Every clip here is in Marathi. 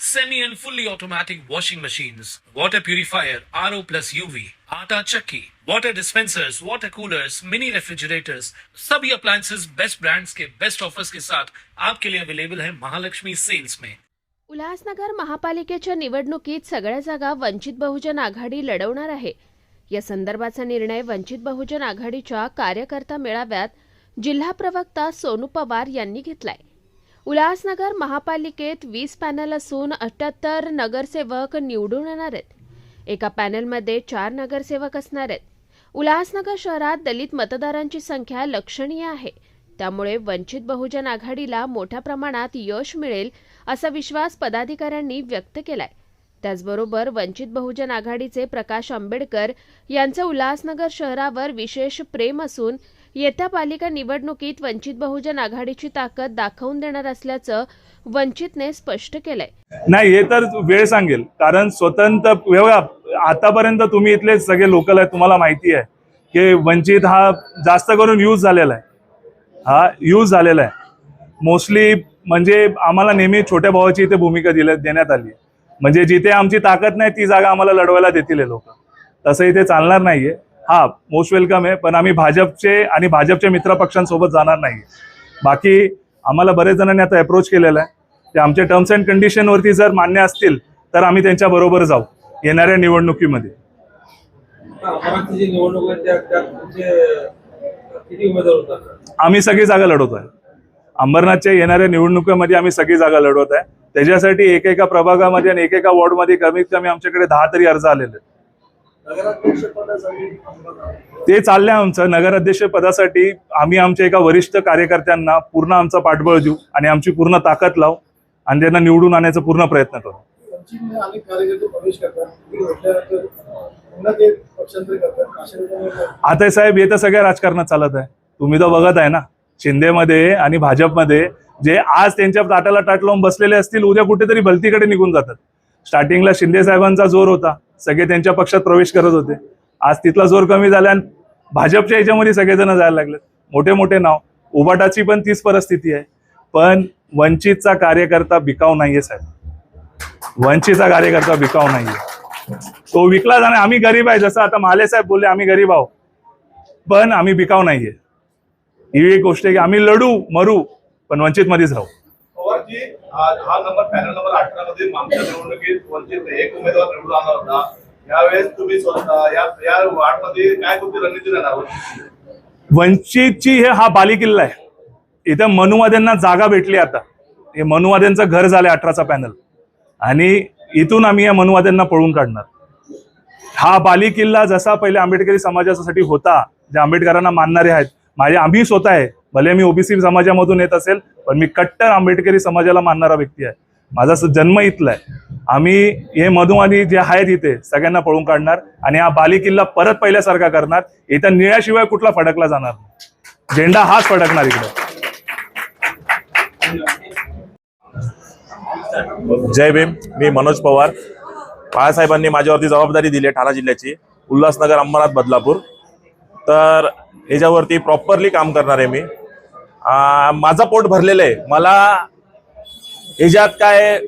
semi and fully automatic washing machines, water purifier, RO plus UV, आटा चक्की, water dispensers, water coolers, mini refrigerators, सभी appliances बेस्ट brands के बेस्ट ऑफर्स के साथ आपके लिए अवेलेबल है महालक्ष्मी सेल्स में उल्हासनगर महापालिकेच्या निवडणुकीत सगळ्या जागा वंचित बहुजन आघाडी लढवणार आहे. या संदर्भाचा निर्णय वंचित बहुजन आघाडीच्या कार्यकर्ता मेळाव्यात जिल्हा प्रवक्ता सोनू पवार यांनी घेतलाय. उल्हासनगर महापालिकेत वीस पॅनल असून अठ्याहत्तर नगरसेवक निवडून येणार आहेत. एका पॅनलमध्ये चार नगरसेवक असणार आहेत. उल्हासनगर शहरात दलित मतदारांची संख्या लक्षणीय आहे. त्यामुळे वंचित बहुजन आघाडीला मोठ्या प्रमाणात यश मिळेल असा विश्वास पदाधिकाऱ्यांनी व्यक्त केलाय. त्याचबरोबर वंचित बहुजन आघाडीचे प्रकाश आंबेडकर यांचं उल्हासनगर शहरावर विशेष प्रेम असून येत्या पालिका निवडणुकीत वंचित बहुजन आघाडीची ताकद दाखवून देणार असल्याचं वंचितने स्पष्ट केलंय. नाही हे तर वेळ सांगेल. कारण स्वतंत्र आतापर्यंत तुम्ही इथले सगळे लोकल आहेत तुम्हाला माहिती आहे की वंचित हा जास्त करून यूज झालेला आहे. हा यूज झालेला आहे. मोस्टली म्हणजे आम्हाला नेहमी छोट्या भावाची इथे भूमिका दिल्या देण्यात आली आहे. म्हणजे जिथे आमची ताकद नाही ती जागा आम्हाला लढवायला देतील लोक. तसं इथे चालणार नाहीये. हा मोस्ट वेलकम आहे पण आम्ही भाजपचे आणि भाजपच्या मित्र पक्षांसोबत जाणार नाही. बाकी आम्हाला बरेच जणांनी आता अप्रोच केलेला आहे. ते आमच्या टर्म्स अँड कंडिशनवरती जर मान्य असतील तर आम्ही त्यांच्या बरोबर जाऊ येणाऱ्या निवडणुकीमध्ये. आम्ही सगळी जागा लढवत आहे. अंबरनाथच्या येणाऱ्या निवडणुकीमध्ये आम्ही सगळी जागा लढवत आहे. त्याच्यासाठी एकेका प्रभागामध्ये आणि एकेका वॉर्डमध्ये कमीत कमी आमच्याकडे दहा तरी अर्ज आलेले आहेत. ते चाललंय आमचं. नगराध्यक्ष पदासाठी आम्ही आमच्या एका वरिष्ठ कार्यकर्त्यांना पूर्ण आमचा पाठबळ देऊ आणि आमची पूर्ण ताकद लावू आणि त्यांना निवडून आणण्याचा पूर्ण प्रयत्न करू. आता साहेब हे तर सगळ्या राजकारणात चालत आहे. तुम्ही तर बघत आहे ना शिंदेमध्ये आणि भाजपमध्ये जे आज त्यांच्या ताटाला ताट लावून बसलेले असतील उद्या कुठेतरी भलतीकडे निघून जातात. स्टार्टिंगला शिंदे साहेबांचा जोर होता. सगळे त्यांच्या पक्षात प्रवेश करत होते. आज तिथला जोर कमी झाला आणि भाजपच्या याच्यामध्ये सगळेजण जायला लागले मोठे मोठे नाव. उबाटाची पण तीच परिस्थिती आहे. पण वंचितचा कार्यकर्ता बिकाऊ नाहीये साहेब. वंचितचा कार्यकर्ता बिकाऊ नाहीये. तो विकला जाणार. आम्ही गरीब आहे. जसं आता माले साहेब बोलले आम्ही गरीब आहोत. पण आम्ही बिकाऊ नाहीये. ही एक गोष्ट आहे की आम्ही लढू मरू पण वंचित मध्येच राहू. हा नंबर पॅनल नंबर अठरा मध्ये मागच्या निवडणुकीत वंचित एक उमेदवार निवडून आला होता. यावेळेस तुम्ही स्वतः या या वार्डमध्ये काय तुमची रणनीती राहणार? वंचितची हे हा बालिकिल्ला आहे. इथे मनुवाद्यांना जागा भेटली आता. हे मनुवाद्यांचं घर झालंय अठराचा पॅनल. आणि इथून आम्ही या मनुवाद्यांना पळून काढणार. हा बालिकिल्ला जसा पहिले आंबेडकरी समाजासाठी होता जे आंबेडकरांना मानणारे आहेत. माझे आम्ही स्वतः आहे. भले मी ओबीसी समाजामधून येत असेल पण मी कट्टर आंबेडकरी समाजाला मानणारा व्यक्ती आहे. माझा जन्म इथला आहे. आम्ही हे मधुमानी जे आहेत इथे सगळ्यांना पळून काढणार आणि हा बालिकिल्ला परत पहिल्यासारखा करणार. इथं निळ्याशिवाय कुठला फडकला जाणार झेंडा हाच फडकणार इकडं. जय भीम. मी मनोज पवार. बाळासाहेबांनी माझ्यावरती जबाबदारी दिली आहे ठाणा जिल्ह्याची. उल्हासनगर अंबरनाथ बदलापूर. तर याच्यावरती प्रॉपरली काम करणार आहे मी. माझा पोट भरलेलं आहे. मला ह्याच्यात काय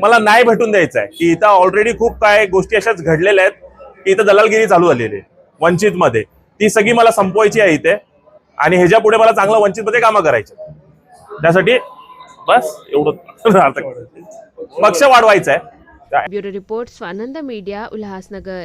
मला नाही भेटून द्यायचं आहे की इथं ऑलरेडी खूप काय गोष्टी अशाच घडलेल्या आहेत की इथं दलालगिरी चालू झालेली आहे वंचितमध्ये. ती सगळी मला संपवायची आहे इथे. आणि ह्याच्या पुढे मला चांगलं वंचितमध्ये कामं करायची त्यासाठी बस एवढं. पक्ष वाढवायचा आहे. Bureau report Swanand media Ulhasnagar.